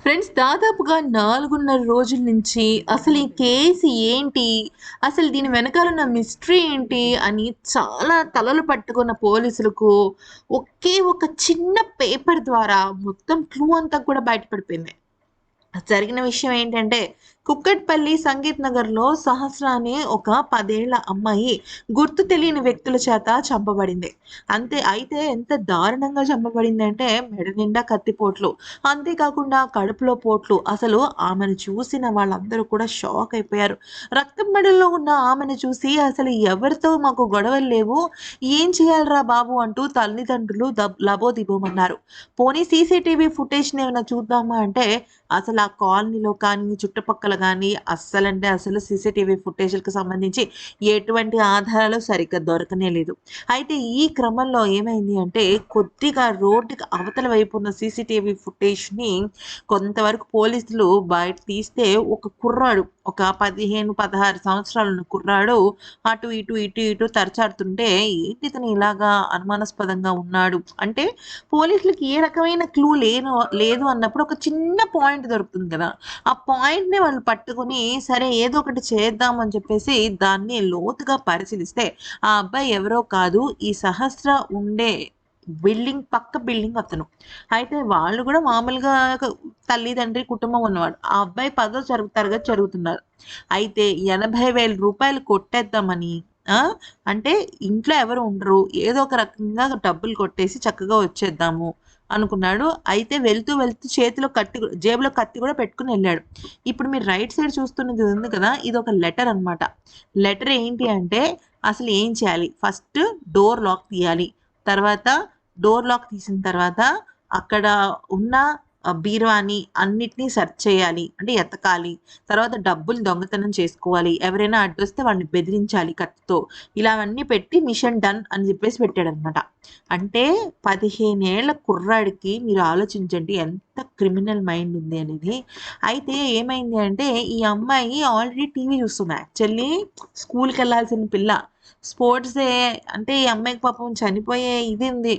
Friends దాదాపుగా నాలుగున్నర రోజుల నుంచి అసలు ఈ కేసు ఏంటి? అసలు దీని వెనకాలన్న మిస్టరీ ఏంటి? అని చాలా తలలు పట్టుకున్న పోలీసులకు ఒకే ఒక చిన్న పేపర్ ద్వారా మొత్తం క్లూ అంతా కూడా బయటపడిపోయింది. జరిగిన విషయం ఏంటంటే కుక్కట్పల్లి సంగీత్ నగర్లో సహస్ర అనే ఒక పదేళ్ళ అమ్మాయి గుర్తు తెలియని వ్యక్తుల చేత చంపబడింది. అంతే అయితే ఎంత దారుణంగా చంపబడింది అంటే మెడ నిండా కత్తిపోట్లు అంతేకాకుండా కడుపులో పోట్లు. అసలు ఆమెను చూసిన వాళ్ళందరూ కూడా షాక్ అయిపోయారు. రక్తం మెడల్లో ఉన్న ఆమెను చూసి అసలు ఎవరితో మాకు గొడవలు లేవు? ఏం చేయాలరా బాబు అంటూ తల్లిదండ్రులు లబోదిబోమన్నారు. పోనీ సీసీటీవీ ఫుటేజ్ని ఏమైనా చూద్దామా అంటే అసలు ఆ కాలనీలో కానీ చుట్టుపక్కల కానీ అస్సలంటే అసలు సీసీటీవీ ఫుటేజ్లకు సంబంధించి ఎటువంటి ఆధారాలు సరిగ్గా దొరకనే లేదు. అయితే ఈ క్రమంలో ఏమైంది అంటే కొద్దిగా రోడ్డుకి అవతల వైపు ఉన్న సీసీటీవీ ఫుటేజ్ని కొంతవరకు పోలీసులు బయట తీస్తే ఒక కుర్రాడు ఒక పదిహేను పదహారు సంవత్సరాలు ఉన్న కుర్రాడు అటు ఇటు ఇటు ఇటు తరచాడుతుంటే ఏంటి ఇతను ఇలాగా అనుమానాస్పదంగా ఉన్నాడు? అంటే పోలీసులకి ఏ రకమైన క్లూ లేను లేదు అన్నప్పుడు ఒక చిన్న పాయింట్ దొరుకుతుంది కదా. ఆ పాయింట్ని వాళ్ళు పట్టుకుని సరే ఏదో ఒకటి చేద్దాం అని చెప్పేసి దాన్ని లోతుగా పరిశీలిస్తే ఆ అబ్బాయి ఎవరో కాదు ఈ సహస్ర ఉండే బిల్డింగ్ పక్క బిల్డింగ్ అతను. అయితే వాళ్ళు కూడా మామూలుగా తల్లిదండ్రి కుటుంబం ఉన్నవాడు. ఆ అబ్బాయి పదో తరగతి జరుగుతున్నారు అయితే ఎనభై వేల రూపాయలు కొట్టేద్దామని అంటే ఇంట్లో ఎవరు ఉండరు. ఏదో ఒక రకంగా డబ్బులు కొట్టేసి చక్కగా వచ్చేద్దాము అనుకున్నాడు. అయితే వెళ్తూ వెళ్తూ చేతిలో కత్తి కూడా- జేబులో కత్తి కూడా పెట్టుకుని వెళ్ళాడు. ఇప్పుడు మీరు రైట్ సైడ్ చూస్తున్నది ఉంది కదా ఇది ఒక లెటర్ అన్నమాట. లెటర్ ఏంటి అంటే అసలు ఏం చేయాలి? ఫస్ట్ డోర్ లాక్ తీయాలి. తర్వాత డోర్ లాక్ తీసిన తర్వాత అక్కడ ఉన్న బీరువాని అన్నిటినీ సెర్చ్ చేయాలి అంటే ఎతకాలి తర్వాత డబ్బులు దొంగతనం చేసుకోవాలి ఎవరైనా అడ్డొస్తే వాడిని బెదిరించాలి కత్తితో. ఇలావన్నీ పెట్టి మిషన్ డన్ అని చెప్పేసి పెట్టాడనమాట అంటే పదిహేనేళ్ళ కుర్రాడికి మీరు ఆలోచించండి ఎంత క్రిమినల్ మైండ్ ఉంది అనేది. అయితే ఏమైంది అంటే ఈ అమ్మాయి ఆల్రెడీ టీవీ చూస్తుంది యాక్చువల్లీ స్కూల్కి వెళ్ళాల్సిన పిల్ల. స్పోర్ట్సే అంటే ఈ అమ్మాయికి పాపం చనిపోయే ఇది ఉంది.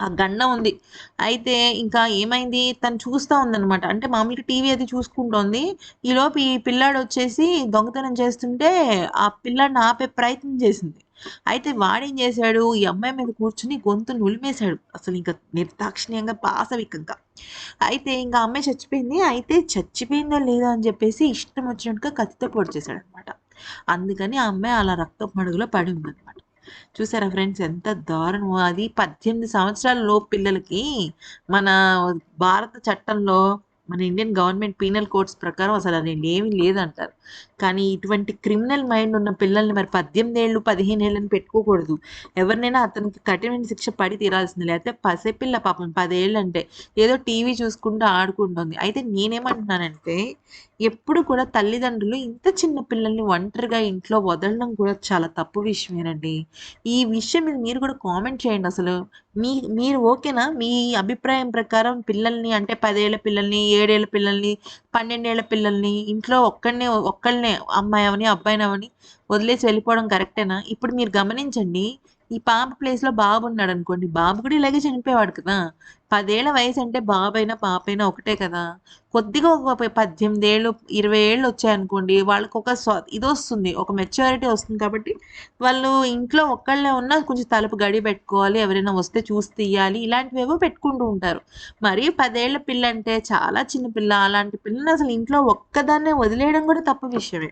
ఆ గండం ఉంది. అయితే ఇంకా ఏమైంది? తను చూస్తూ ఉందన్నమాట. అంటే మామూలుగా టీవీ అది చూసుకుంటోంది. ఈలోపు ఈ పిల్లాడు వచ్చేసి దొంగతనం చేస్తుంటే ఆ పిల్లాడిని ఆపే ప్రయత్నం చేసింది. అయితే వాడేం చేశాడు? ఈ అమ్మాయి మీద కూర్చుని గొంతు నులిమేశాడు. అసలు ఇంకా నిర్దాక్షిణ్యంగా పాసవికంగా అయితే ఇంకా అమ్మాయి చచ్చిపోయింది. అయితే చచ్చిపోయిందా లేదా అని చెప్పేసి ఇష్టం వచ్చినట్టుగా కత్తితో పొడి చేశాడు అనమాట అందుకని ఆ అమ్మాయి అలా రక్తపు మడుగులో పడి ఉందన్నమాట. చూసారా ఫ్రెండ్స్ ఎంత దారుణమో. అది పద్దెనిమిది సంవత్సరాల లోపు పిల్లలకి మన భారత చట్టంలో మన ఇండియన్ గవర్నమెంట్ పీనల్ కోడ్స్ ప్రకారం అసలు అది ఏమీ లేదంటారు. కానీ ఇటువంటి క్రిమినల్ మైండ్ ఉన్న పిల్లల్ని మరి పద్దెనిమిది ఏళ్ళు పదిహేను ఏళ్ళని పెట్టుకోకూడదు. ఎవరినైనా అతనికి కఠినమైన శిక్ష పడి తీరాల్సింది. లేకపోతే పసిపిల్ల పాపం పదేళ్ళు అంటే ఏదో టీవీ చూసుకుంటూ ఆడుకుంటుంది. అయితే నేనేమంటున్నానంటే ఎప్పుడు కూడా తల్లిదండ్రులు ఇంత చిన్న పిల్లల్ని ఒంటరిగా ఇంట్లో వదలడం కూడా చాలా తప్పు విషయమేనండి. ఈ విషయం మీద మీరు కూడా కామెంట్ చేయండి అసలు. మీ మీరు ఓకేనా? మీ అభిప్రాయం ప్రకారం పిల్లల్ని అంటే పదేళ్ళ పిల్లల్ని ఏడేళ్ళ పిల్లల్ని పన్నెండేళ్ళ పిల్లల్ని ఇంట్లో ఒక్కడనే ఒక్కళ్ళనే అమ్మాయి అవని అబ్బాయిని వదిలేసి వెళ్ళిపోవడం కరెక్టేనా? ఇప్పుడు మీరు గమనించండి ఈ పాప ప్లేస్లో బాబు ఉన్నాడు అనుకోండి బాబు కూడా ఇలాగే చనిపోయేవాడు కదా. పదేళ్ళ వయసు అంటే బాబు అయినా పాప అయినా ఒకటే కదా. కొద్దిగా ఒక పద్దెనిమిది ఏళ్ళు ఇరవై ఏళ్ళు వచ్చాయనుకోండి వాళ్ళకి ఒక ఇది వస్తుంది ఒక మెచ్యూరిటీ వస్తుంది కాబట్టి వాళ్ళు ఇంట్లో ఒక్కళ్ళే ఉన్నా కొంచెం తలుపు గడి పెట్టుకోవాలి ఎవరైనా వస్తే చూసి తీయాలి ఇలాంటివేవో పెట్టుకుంటూ ఉంటారు. మరి పదేళ్ళ పిల్ల అంటే చాలా చిన్న పిల్ల అలాంటి పిల్లని అసలు ఇంట్లో ఒక్కదాన్నే వదిలేయడం కూడా తప్పు విషయమే.